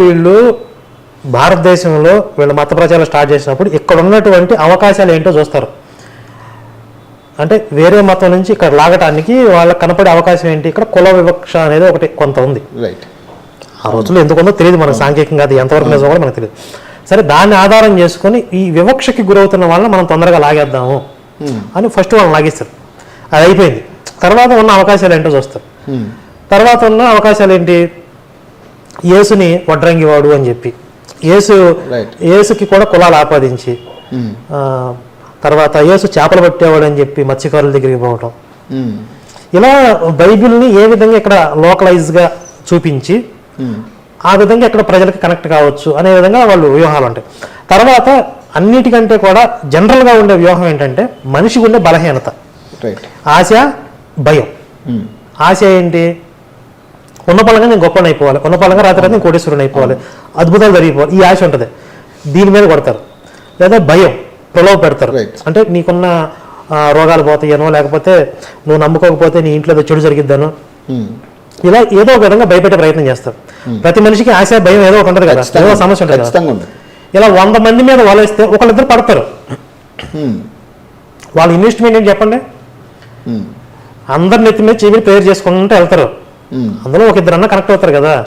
వీళ్ళు భారతదేశంలో వీళ్ళ మత ప్రచారం స్టార్ట్ చేసినప్పుడు ఇక్కడ ఉన్నటువంటి అవకాశాలు ఏంటో చూస్తారు. అంటే వేరే మతం నుంచి ఇక్కడ లాగటానికి వాళ్ళకి కనపడే అవకాశం ఏంటి? ఇక్కడ కుల వివక్ష అనేది ఒకటి కొంత ఉంది. రైట్ ఆ రోజుల్లో ఎందుకు ఉందో తెలియదు మనకు సాంఘికంగా అది ఎంతవరకు నిజమో కూడా మనకు తెలియదు. సరే దాన్ని ఆధారం చేసుకొని ఈ వివక్షకి గురవుతున్న వాళ్ళని మనం తొందరగా లాగేద్దాము అని ఫస్ట్ వాళ్ళని లాగేస్తారు. అది అయిపోయింది. తర్వాత ఉన్న అవకాశాలు ఏంటో చూస్తారు. తర్వాత ఉన్న అవకాశాలు ఏంటి? యేసుని వడ్రంగివాడు అని చెప్పి. యేసు. యేసుకి కూడా కులాలు ఆపాదించి ఆ, తర్వాత యేసు చేపలు పట్టేవాడు అని చెప్పి మత్స్యకారుల దగ్గరికి పోవటం. ఇలా బైబిల్ని ఏ విధంగా ఇక్కడ లోకలైజ్గా చూపించి ఆ విధంగా ఇక్కడ ప్రజలకు కనెక్ట్ కావచ్చు అనే విధంగా వాళ్ళు వ్యూహాలు ఉంటాయి. తర్వాత అన్నిటికంటే కూడా జనరల్గా ఉండే వ్యూహం ఏంటంటే మనిషికి ఉండే బలహీనత. ఆశ భయం. ఆశ ఏంటి? ఉన్న పలంగా నేను గొప్పని అయిపోవాలి. ఉన్న పలంగా రాత్రి రాత్రి నేను కోటేశ్వరుని అయిపోవాలి. అద్భుతాలు జరిగిపోవాలి. ఈ ఆశ ఉంటుంది. దీని మీద కొడతారు. లేదా భయం ప్రలోభ పెడతారు. అంటే నీకున్న రోగాలు పోతాయనో లేకపోతే నువ్వు నమ్ముకోకపోతే నీ ఇంట్లో చెడు జరిగిద్దనో ఇలా ఏదో ఒక విధంగా భయపెట్టే ప్రయత్నం చేస్తారు. ప్రతి మనిషికి ఆశ భయం ఏదో ఒకటి ఉంటుంది కదా. ఏదో ఒక సమస్య ఉంటుంది ఇలా వంద మంది మీద వలేస్తే ఒకళ్ళిద్దరు పడతారు. వాళ్ళ ఇన్వెస్ట్మెంట్ ఏంటి చెప్పండి? అందరి నెత్తి మీద చెవి ప్రేయర్ చేసుకుంటే వెళ్తారు. Hmm. అందులో ఒక ఇద్దరు అన్న కనెక్ట్ అవుతారు కదా.